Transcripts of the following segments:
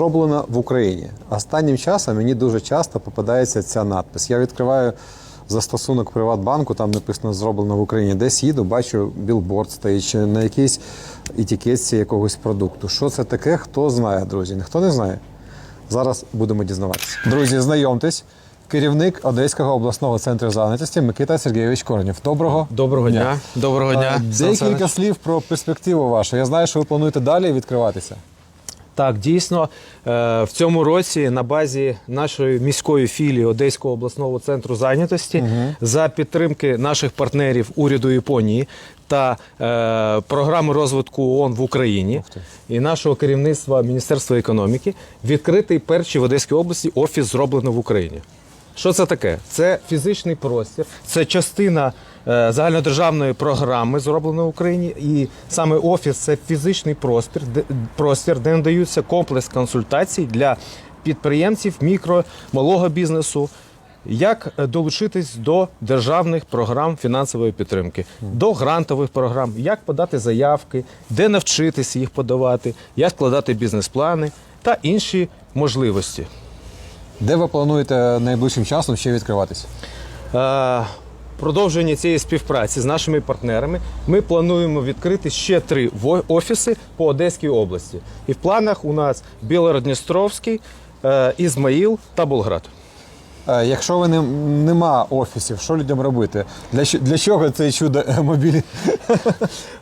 зроблено в Україні. Останнім часом мені дуже часто попадається ця надпис. Я відкриваю застосунок Приватбанку, там написано зроблено в Україні. Десь їду, бачу білборд стоїть чи на якійсь етикетці якогось продукту. Що це таке? Хто знає, друзі? Ніхто не знає. Зараз будемо дізнаватися. Друзі, знайомтесь. Керівник Одеського обласного центру зайнятості Микита Сергійович Корнєв. Доброго Доброго дня. Доброго дня. Декілька слів про перспективу вашу. Я знаю, що ви плануєте далі відкриватися. Так, дійсно, е, в цьому році на базі нашої міської філії Одеського обласного центру зайнятості за підтримки наших партнерів уряду Японії та е, програми розвитку ООН в Україні і нашого керівництва Міністерства економіки відкритий перший в Одеській області офіс зроблено в Україні. Що це таке? Це фізичний простір, це частина загальнодержавної програми, зроблена в Україні. І саме офіс це фізичний простір, де, простір, де надаються комплекс консультацій для підприємців мікро, малого бізнесу. Як е, долучитись до державних програм фінансової підтримки, до грантових програм, як подати заявки, де навчитись їх подавати, як складати бізнес-плани та інші можливості. Де ви плануєте найближчим часом ще відкриватися? Продовження цієї співпраці з нашими партнерами ми плануємо відкрити ще три офіси по Одеській області. І в планах у нас Білородністровський, е, Ізмаїл та Болград. Е, Якщо ви не, нема офісів, що людям робити? Для, для чого цей чудо мобілі?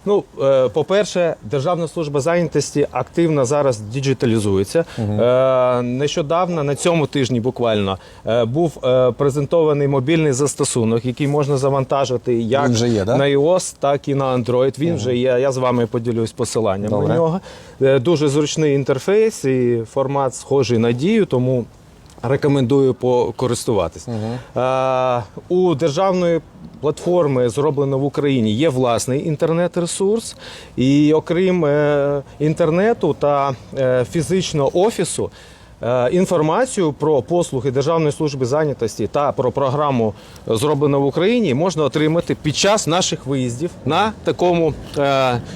Ну, е, по-перше, Державна служба зайнятості активно зараз діджиталізується. Е, Нещодавно, на цьому тижні буквально, був презентований мобільний застосунок, який можна завантажити як є, да? на iOS, так і на Android. Він вже є. Я з вами поділюсь посиланням Добре. на нього. Дуже зручний інтерфейс і формат схожий на дію, тому рекомендую покористуватись. Е, У державної платформи зроблено в Україні є власний інтернет-ресурс, і окрім е, інтернету та е, фізичного офісу. Інформацію про послуги Державної служби зайнятості та про програму зроблено в Україні можна отримати під час наших виїздів на такому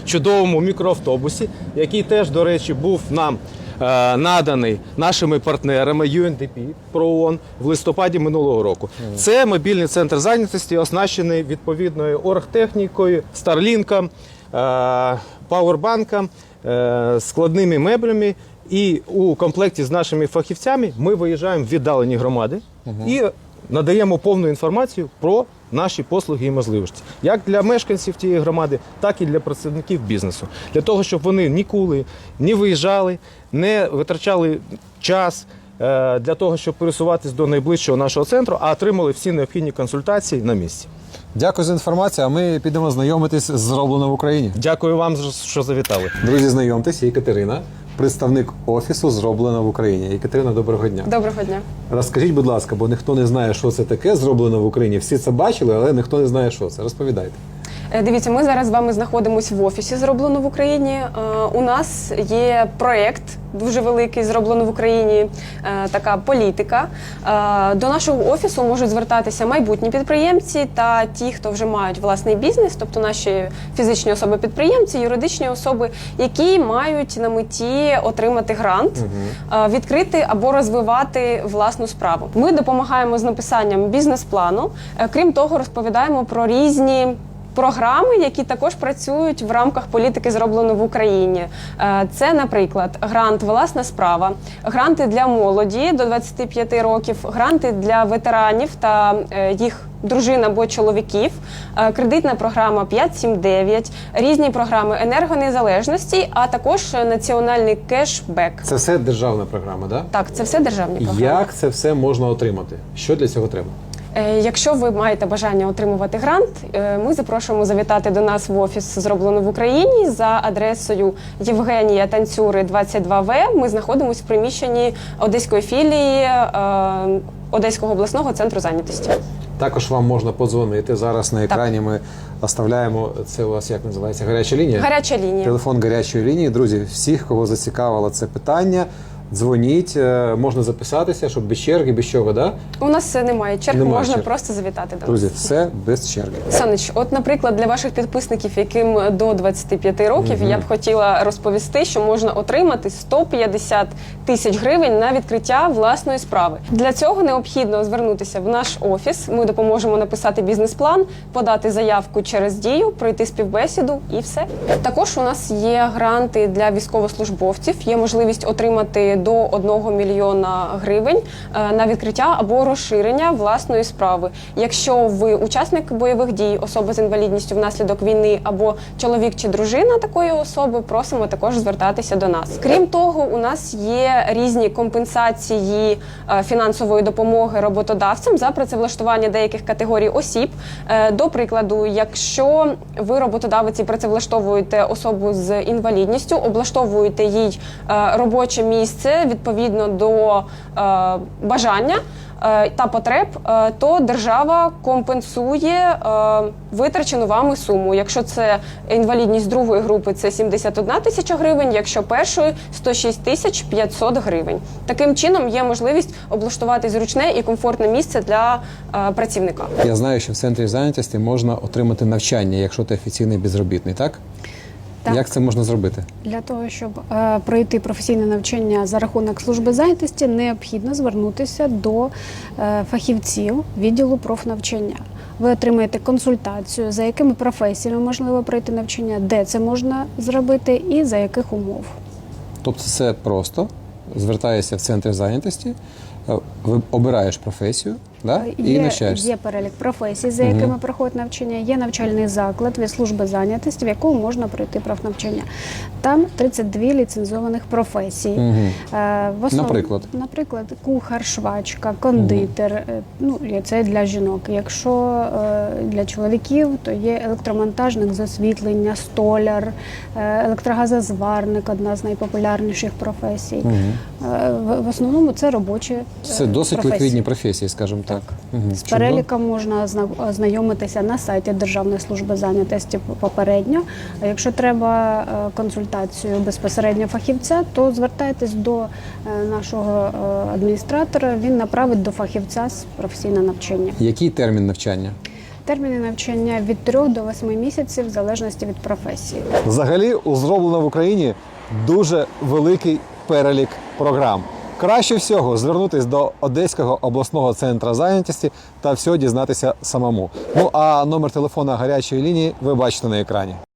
чудовому мікроавтобусі, який теж, до речі, був нам наданий нашими партнерами UNDP ПРООН в листопаді минулого року. Це мобільний центр зайнятості, оснащений відповідною оргтехнікою, старлінком, е, пауербанком, е, складними меблями. І у комплекті з нашими фахівцями ми виїжджаємо в віддалені громади і надаємо повну інформацію про наші послуги і можливості, як для мешканців тієї громади, так і для працівників бізнесу, для того, щоб вони ніколи не виїжджали, не витрачали час е, для того, щоб пересуватись до найближчого нашого центру, а отримали всі необхідні консультації на місці. Дякую за інформацію, а ми підемо знайомитись з зроблено в Україні. Дякую вам, що завітали. Друзі, знайомтесь, я Катерина, представник офісу зроблено в Україні. Катерина, доброго дня. Доброго дня. Розкажіть, будь ласка, бо ніхто не знає, що це таке зроблено в Україні. Всі це бачили, але ніхто не знає, що це. Розповідайте. Е, Дивіться, ми зараз з вами знаходимося в офісі зроблено в Україні. Е, У нас є проєкт дуже великий, зроблено в Україні. е, Така політика. До нашого офісу можуть звертатися майбутні підприємці та ті, хто вже мають власний бізнес, тобто наші фізичні особи-підприємці, юридичні особи, які мають на меті отримати грант, відкрити або розвивати власну справу. Ми допомагаємо з написанням бізнес-плану. Крім того, розповідаємо про різні. Програми, які також працюють в рамках політики, зроблено в Україні. Е, Це, наприклад, грант Власна справа, гранти для молоді до 25 років, гранти для ветеранів та е, їх дружин або чоловіків, е, кредитна програма 579, різні програми енергонезалежності, а також національний кешбек. Це все державна програма, так? Так, це все державні програми. Як це все можна отримати? Що для цього треба? Е, Якщо ви маєте бажання отримувати грант, е, ми запрошуємо завітати до нас в офіс зроблено в Україні за адресою Євгенія Танцюри 22В. Ми знаходимося в приміщенні одеської філії е, Одеського обласного центру зайнятості. Також вам можна подзвонити. Зараз на екрані ми оставляємо це у вас як називається гаряча лінія. Гаряча лінія. Телефон гарячої лінії. Друзі, всіх, кого зацікавило це питання, Дзвоніть, е, можна записатися, щоб без черги, без чого, да? У нас немає черг, Немає можна черг. просто завітати до Друзі, нас. все без черги. Санич, от, наприклад, для ваших підписників, яким до 25 років, я б хотіла розповісти, що можна отримати 150 тисяч гривень на відкриття власної справи. Для цього необхідно звернутися в наш офіс. Ми допоможемо написати бізнес-план, подати заявку через дію, пройти співбесіду і все. Також у нас є гранти для військовослужбовців. Є можливість отримати до 1 мільйона гривень е, на відкриття або розширення власної справи. Якщо ви учасник бойових дій, особа з інвалідністю внаслідок війни або чоловік чи дружина такої особи, просимо також звертатися до нас. Крім того, у нас є різні компенсації е, фінансової допомоги роботодавцям за працевлаштування деяких категорій осіб. Е, До прикладу, якщо ви роботодавець і працевлаштовуєте особу з інвалідністю, облаштовуєте їй робоче місце відповідно до е, бажання е, та потреб, е, то держава компенсує витрачену вами суму. Якщо це інвалідність другої групи, це 71 тисяча гривень, якщо першої 106 тисяч 500 гривень. Таким чином є можливість облаштувати зручне і комфортне місце для працівника. Я знаю, що в центрі зайнятості можна отримати навчання, якщо ти офіційний безробітний, так? Так. Як це можна зробити? Для того, щоб е, пройти професійне навчання за рахунок служби зайнятості, необхідно звернутися до е, фахівців відділу профнавчання. Ви отримаєте консультацію, за якими професіями можливо пройти навчання, де це можна зробити і за яких умов. Тобто це просто звертаєшся в центр зайнятості, е, ви обираєш професію да? і є, навчаєшся. є перелік професій, за якими проходить навчання. Є навчальний заклад від служби зайнятості, в якому можна пройти профнавчання. Там 32 ліцензованих. Е, в основ- Наприклад? наприклад, кухар, швачка, кондитер. е, Ну це для жінок. Якщо е, для чоловіків, то є електромонтажник з освітлення, столяр, е, електрогазозварник одна з найпопулярніших професій. Е, В, основному це робочі е, Це досить професії. ліквідні професії, скажімо так. Мгм. З переліком можна зна- ознайомитися на сайті Державної служби зайнятості попередньо. А якщо треба е, консультацію безпосередньо фахівця, то звертайтесь до е, нашого е, адміністратора. Він направить до фахівця з професійного навчання. Який термін навчання? Терміни навчання від 3 до 8 місяців в залежності від професії. Взагалі, у зроблено в Україні дуже великий перелік програм. Краще всього звернутися до Одеського обласного центру зайнятості та все дізнатися самому. Ну а номер телефона гарячої лінії ви бачите на екрані.